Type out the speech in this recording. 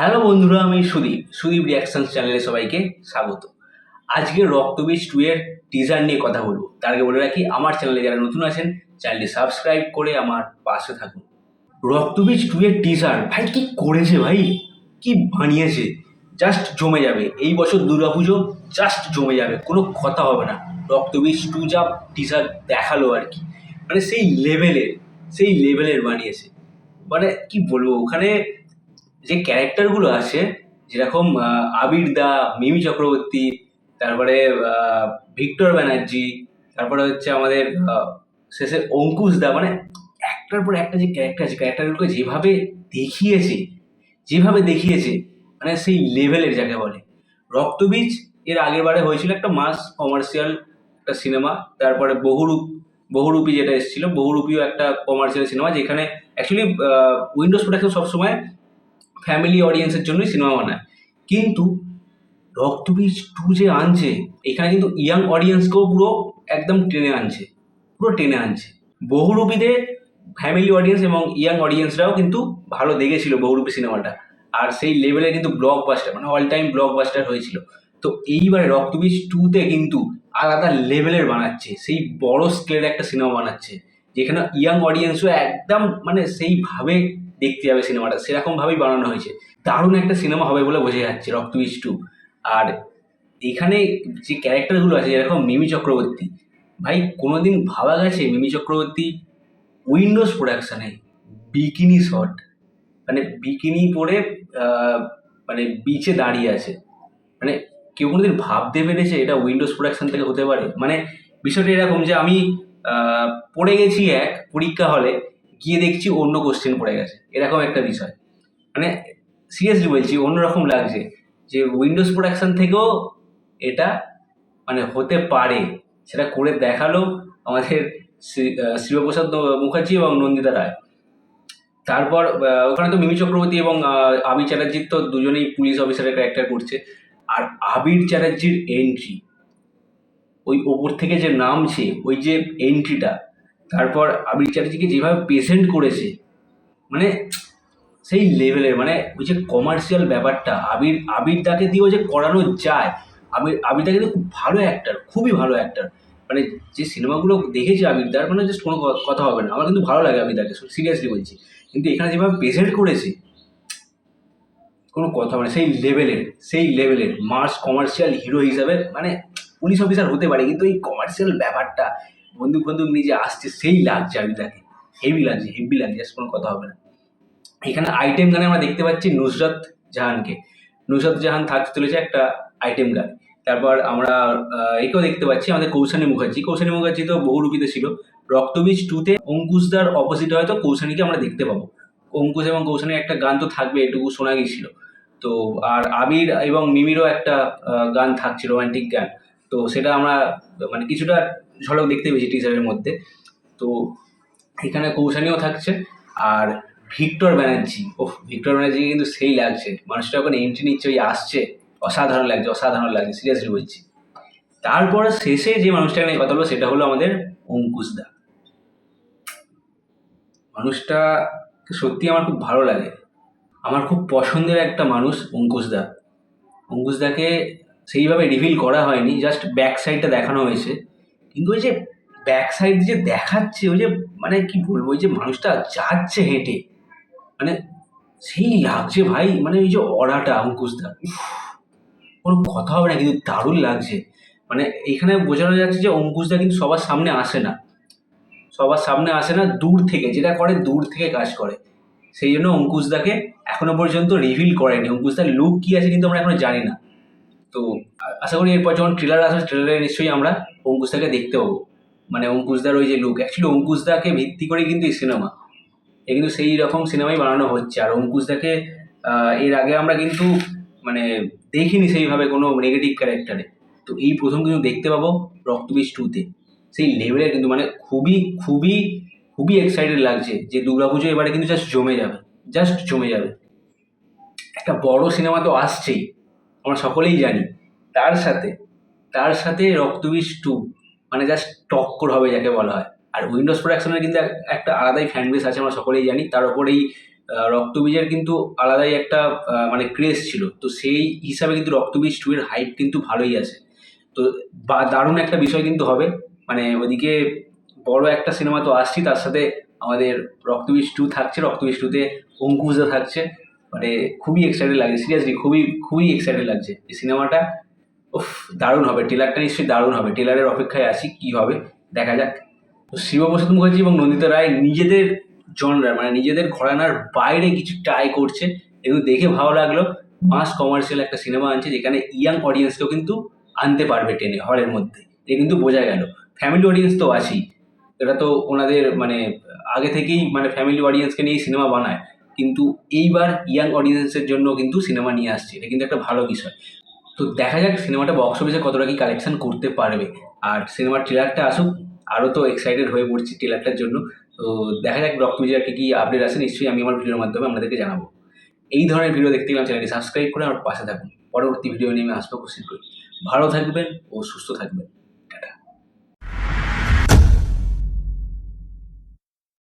Hello বন্ধুরা, আমি Sudip. Sudip reaction চ্যানেলে সবাইকে স্বাগত। আজকে রক্তবীজ টু এর টিজার নিয়ে কথা বলব। তার আগে বলে রাখি, আমার চ্যানেলে যারা নতুন আছেন চ্যানেলটি সাবস্ক্রাইব করে আমার পাশে থাকুন। রক্তবীজ টু এর টিজার ভাই কি করেছে ভাই? কি বানিয়েছে? জাস্ট জমে যাবে। এই বছর দুর্গাপুজো জাস্ট জমে যাবে। কোনো কথা হবে না। রক্তবীজ টু যা টিজার দেখাল আর কি। মানে সেই লেভেলের সেই লেভেলের বানিয়েছে। মানে কি বলব, ওখানে যে ক্যারেক্টারগুলো আছে, যেরকম আবির দা, মিমি চক্রবর্তী, তারপরে ভিক্টর ব্যানার্জি, তারপরে হচ্ছে আমাদের শেষে অঙ্কুশ দা মানে একটার পর একটা যে ক্যারেক্টার আছে ক্যারেক্টারগুলোকে যেভাবে দেখিয়েছে যেভাবে দেখিয়েছে মানে সেই লেভেলের যাকে বলে। রক্তবীজ এর আগের বারে হয়েছিল একটা মাস কমার্শিয়াল একটা সিনেমা তারপরে বহুরূপ, বহুরূপী যেটা এসেছিল বহুরূপীও একটা কমার্শিয়াল সিনেমা যেখানে অ্যাকচুয়ালি উইন্ডোজ প্রোডাকশন সবসময় ফ্যামিলি অডিয়েন্সের জন্যই সিনেমা বানায়। কিন্তু রক্তবীজ টু যে আনছে, এখানে কিন্তু ইয়াং অডিয়েন্সকেও পুরো একদম টেনে আনছে, পুরো টেনে আনছে। বহুরূপীতে ফ্যামিলি অডিয়েন্স এবং ইয়াং অডিয়েন্সরাও কিন্তু ভালো দেখেছিল বহুরূপী সিনেমাটা আর সেই লেভেলে কিন্তু ব্লকবাস্টার মানে অল টাইম ব্লকবাস্টার হয়েছিল। তো এইবারে রক্তবীজ টুতে কিন্তু আলাদা লেভেলের বানাচ্ছে, সেই বড় স্কেলের একটা সিনেমা বানাচ্ছে, যেখানে ইয়াং অডিয়েন্সও একদম মানে সেইভাবে দেখতে যাবে সিনেমাটা। সেরকমভাবেই বানানো হয়েছে। দারুণ একটা সিনেমা হবে বলে বোঝা যাচ্ছে রক্তবীজ টু আর এখানে যে ক্যারেক্টারগুলো আছে, যেরকম মিমি চক্রবর্তী, ভাই কোনোদিন ভাবা গেছে মিমি চক্রবর্তী উইন্ডোজ প্রোডাকশানে বিকিনি শট? মানে বিকিনি পরে মানে বিচে দাঁড়িয়ে আছে। মানে কেউ কোনোদিন ভাবতে পেরেছে এটা উইন্ডোজ প্রোডাকশন থেকে হতে পারে? মানে বিষয়টা এরকম যে আমি পড়ে গেছি এক পরীক্ষা হলে গিয়ে দেখছি অন্য কোশ্চেন পড়ে গেছে। এরকম একটা বিষয়। মানে সিরিয়াসলি বলছি, অন্যরকম লাগছে যে উইন্ডোজ প্রোডাকশন থেকেও এটা মানে হতে পারে। সেটা করে দেখাল আমাদের শিবপ্রসাদ মুখার্জি এবং নন্দিতা রায়। তারপর ওখানে তো মিমি চক্রবর্তী এবং আবির চ্যাটার্জির তো দুজনেই পুলিশ অফিসারের ক্যারেক্টার করছে। আর আবির চ্যাটার্জির এন্ট্রি ওই ওপর থেকে যে নামছে, ওই যে এন্ট্রিটা তারপর আবির চ্যাটার্জিকে যেভাবে প্রেজেন্ট করেছে মানে সেই লেভেলের মানে ওই যে কমার্শিয়াল ব্যাপারটা, আবির আবির দাকে দিয়েও যে করানো যায়, আবির আবির কিন্তু খুব ভালো অ্যাক্টার খুবই ভালো অ্যাক্টার মানে যে সিনেমাগুলো দেখেছি আবির দার মানে জাস্ট কোনো কথা হবে না। আমার কিন্তু ভালো লাগে আবির দাকে সিরিয়াসলি বলছি। কিন্তু এখানে যেভাবে প্রেজেন্ট করেছে, কোনো কথা হবে না। সেই লেভেলের সেই লেভেলের মার্স কমার্শিয়াল হিরো হিসাবে মানে পুলিশ অফিসার হতে পারে, কিন্তু এই কমার্শিয়াল ব্যাপারটা বন্দুক বন্দুক নিজে আসছে, সেই লাগছে আবিদাকে হেভি লাগছে হেভি লাগছে কোনো কথা হবে না। এখানে আইটেম গানে আমরা দেখতে পাচ্ছি নুসরাত জাহানকে। নুসরত জাহান থাকতে চলেছে একটা আইটেম গান। তারপর আমরা একেও দেখতে পাচ্ছি আমাদের কৌশানী মুখার্জি। কৌশানী মুখার্জি তো বহুরূপীতে ছিল। রক্তবীজ টুতে অঙ্কুশদার অপোজিট হয়তো কৌশানীকে আমরা দেখতে পাবো। অঙ্কুশ এবং কৌশানীর একটা গান তো থাকবে, এটুকু শোনা গিয়েছিল তো, আর আবির এবং মিমিরও একটা গান থাকছে রোমান্টিক গান। তো সেটা আমরা মানে কিছুটা ঝলক দেখতে পেয়েছি টিজারের মধ্যে। তো এখানে কৌশানীও থাকছে আর ভিক্টর ব্যানার্জি ও ভিক্টর ব্যানার্জি কিন্তু সেই লাগছে। মানুষটা যখন এন্ট্রি নিচ্ছে, ওই আসছে। অসাধারণ লাগছে অসাধারণ লাগছে সিরিয়াসলি বলছি। তারপরে শেষে যে মানুষটা নিয়ে কথা বলব সেটা হলো আমাদের অঙ্কুশ দা। মানুষটা সত্যি আমার খুব ভালো লাগে। আমার খুব পছন্দের একটা মানুষ অঙ্কুশ দা। অঙ্কুশ দাকে সেইভাবে রিভিল করা হয়নি জাস্ট ব্যাক সাইডটা দেখানো হয়েছে। কিন্তু ওই যে ব্যাক সাইড যে দেখাচ্ছে, ওই যে মানে কি বলব, ওই যে মানুষটা যাচ্ছে হেঁটে মানে সেই লাগছে ভাই মানে ওই যে অরাটা অঙ্কুশদা কোনো কথা হবে না, কিন্তু দারুণ লাগছে। মানে এখানে বোঝানো যাচ্ছে যে অঙ্কুশদা কিন্তু সবার সামনে আসে না। সবার সামনে আসে না, দূর থেকে, যেটা করে দূর থেকে কাজ করে। সেই জন্য অঙ্কুশদাকে এখনও পর্যন্ত রিভিল করেনি। অঙ্কুশদার লুক কি আছে কিন্তু আমরা এখনও জানি না। তো আশা করি এরপর যখন ট্রেলার আসবে ট্রেলারে নিশ্চয়ই আমরা অঙ্কুশদাকে দেখতে পাবো। মানে অঙ্কুশদার ওই যে লুক অ্যাকচুয়ালি অঙ্কুশদাকে ভিত্তি করে কিন্তু এই সিনেমা এ কিন্তু সেই রকম সিনেমাই বানানো হচ্ছে। আর অঙ্কুশদাকে এর আগে আমরা কিন্তু মানে দেখিনি সেইভাবে কোনো নেগেটিভ ক্যারেক্টারে তো এই প্রথম কিন্তু দেখতে পাবো রক্তবীজ টুতে সেই লেভেলের কিন্তু মানে খুবই খুবই খুবই এক্সাইটেড লাগছে যে দুর্গা দুর্গাপুজো এবারে কিন্তু জাস্ট জমে যাবে জাস্ট জমে যাবে। একটা বড় সিনেমা তো আসছেই। আমরা সকলেই জানি। তার সাথে তার সাথে রক্তবীজ টু মানে জাস্ট টক্কর হবে যাকে বলা হয়। আর উইন্ডোজ প্রোডাকশনের কিন্তু একটা আলাদাই ফ্যান বেস আছে আমরা সকলেই জানি। তার উপরেই আহ, রক্তবীজের কিন্তু আলাদাই একটা মানে ক্রেজ ছিল। তো সেই হিসাবে কিন্তু রক্তবীজ টু এর হাইপ কিন্তু ভালোই আছে। তো বা দারুণ একটা বিষয় কিন্তু হবে। মানে ওদিকে বড় একটা সিনেমা তো আসছি তার সাথে আমাদের রক্তবীজ টু থাকছে রক্তবীজ টুতে অঙ্কুশদা থাকছে। মানে খুবই এক্সাইটেড লাগছে সিরিয়াসলি খুবই খুবই এক্সাইটেড লাগছে। এই সিনেমাটা উফ, দারুণ হবে। টেলারটা নিশ্চয়ই দারুণ হবে। টেলারের অপেক্ষায় আছি, কি হবে? দেখা যাক। তো শিবপ্রসাদ মুখার্জি এবং নন্দিতা রায় নিজেদের জনরার মানে নিজেদের ঘরানার বাইরে কিছু ট্রাই করছে। এগুলো দেখে ভালো লাগল। মাস কমার্শিয়াল একটা সিনেমা আনছে, যেখানে ইয়াং অডিয়েন্সকেও কিন্তু আনতে পারবে টেনে হলের মধ্যে। এ কিন্তু বোঝা গেল। ফ্যামিলি অডিয়েন্স তো আছেই। এটা তো ওনাদের মানে আগে থেকেই মানে ফ্যামিলি অডিয়েন্সকে নিয়েই সিনেমা বানায়। কিন্তু এইবার ইয়াং অডিয়েন্সের জন্য কিন্তু সিনেমা নিয়ে আসছে। এটা কিন্তু একটা ভালো বিষয়। তো দেখা যাক সিনেমাটা বক্স অফিসে কতটা কি কালেকশন করতে পারবে। আর সিনেমার ট্রেলারটা আসুক, আরও তো এক্সাইটেড হয়ে পড়ছি ট্রেলারটার জন্য। তো দেখা যাক ব্লক রক্তবিজয়ের কি কী আপডেট আছে নিশ্চয়ই আমি আমার ভিডিওর মাধ্যমে আপনাদেরকে জানাব। এই ধরনের ভিডিও দেখতে গেলাম চ্যানেলটি সাবস্ক্রাইব করে আমার পাশে থাকুন। পরবর্তী ভিডিও নিয়ে আমি আসব কোশ্চেন করি। ভালো থাকবেন ও সুস্থ থাকবেন।